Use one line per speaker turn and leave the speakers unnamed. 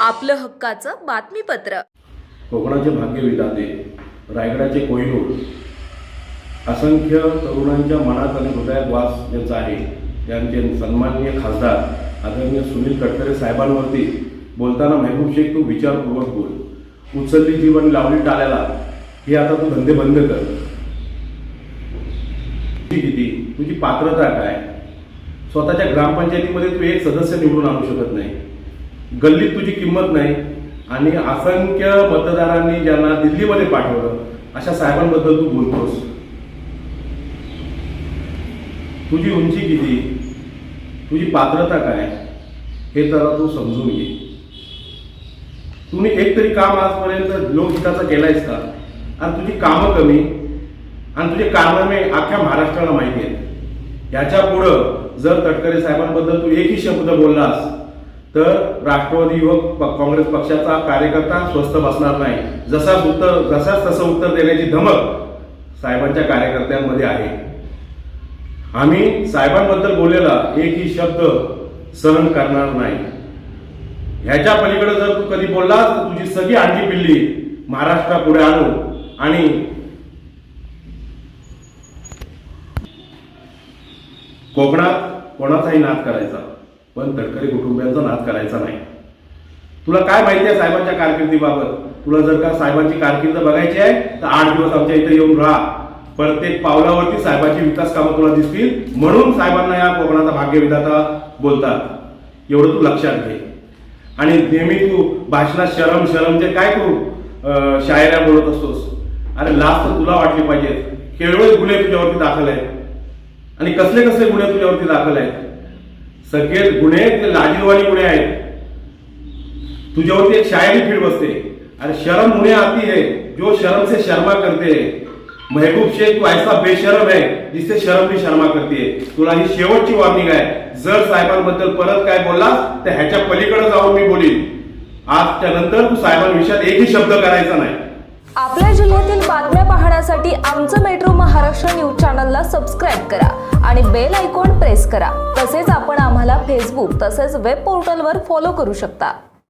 आपलं हक्काचं बातमीपत्र.
कोकणाचे भाग्य विधाते रायगडाचे कोहिनूर. असंख्य तरुणांच्या मनात आणि हृदयात वास ज्यांचा आहे त्यांचे सन्माननीय खासदार आदरणीय सुनील तटकरे साहेबांवरती बोलताना महबूब शेख तू विचारपूर्वक बोल. उचलली जीवन लावली टाळ्याला. हे आता तू धंदे बंद कर. किती? तुझी पात्रता काय? स्वतःच्या ग्रामपंचायतीमध्ये तू एक सदस्य निवडून आणू शकत नाही. गल्लीत तुझी किंमत नाही आणि असंख्य मतदारांनी ज्यांना दिल्लीमध्ये पाठवलं अशा साहेबांबद्दल तू बोलतोस. तुझी उंची किती? तुझी पात्रता काय? हे जरा तू समजून घे. तुम्ही एक तरी काम आजपर्यंत लोकहिताचं केलायस का? आणि तुझी कामं कमी? आणि तुझे कारनामे अख्ख्या महाराष्ट्राला माहिती आहेत. याच्या पुढं जर तटकरे साहेबांबद्दल तू एकही शब्द बोललास तर राष्ट्रवादी युवक प- काँग्रेस पक्षाचा कार्यकर्ता स्वस्थ बसणार नाही. जसा उत्तर जसाच तसं उत्तर देण्याची धमक साहेबांच्या कार्यकर्त्यांमध्ये आहे. आम्ही साहेबांबद्दल बोललेला एकही शब्द सहन करणार नाही. ह्याच्या पलीकडे जर तू कधी बोललास तर तुझी सगळी आणखी पिल्ली महाराष्ट्रापुढे आणू आणि कोकणात कोणाचाही नाद करायचा पण तटकरे कुटुंबियांचा नाद करायचा नाही. तुला काय माहिती आहे साहेबांच्या कारकिर्दीबाबत? तुला जर का साहेबांची कारकिर्द बघायची आहे तर आठ दिवस आमच्या इथे येऊन राहा. प्रत्येक पावलावरती साहेबांची विकास कामं तुला दिसतील म्हणून साहेबांना या कोकणाचा भाग्यविधाता बोलतात. एवढं तू लक्षात घे. आणि नेहमी तू भाषणात शरम शरमचे काय तू शायऱ्या बोलत असतोस अरे लास्ट तर तुला वाटली पाहिजे केवळ गुन्हे तुझ्यावरती दाखल आहे आणि कसले कसले गुन्हे तुझ्यावरती दाखल आहेत? सगळे गुन्हे ते लाजीरवाणी गुन्हे आहेत. तुझ्यावरती एक शायरी फीड बसते. अरे शर्म गुन्हे आती है जो शर्म से शर्मा करते है. महबूब शेख तू ऐसा बेशरम है जिससे शर्म भी शर्मा करते है. तुला ही शेवटची वॉर्निंग आहे. जर साहेबांबद्दल परत काय बोलला तर ह्याच्या पलीकडे जाऊन मी बोलीन. आजच्या नंतर तू साहेबांविषयात एकही शब्द करायचा नाही.
आपल्या जिल्ह्यातील बातम्या पाहण्यासाठी आमचं मेट्रो महाराष्ट्र न्यूज चॅनलला सबस्क्राईब करा आणि बेल आयकॉन प्रेस करा. तसेच आपण आम्हाला फेसबुक तसेच वेब पोर्टलवर फॉलो करू शकता.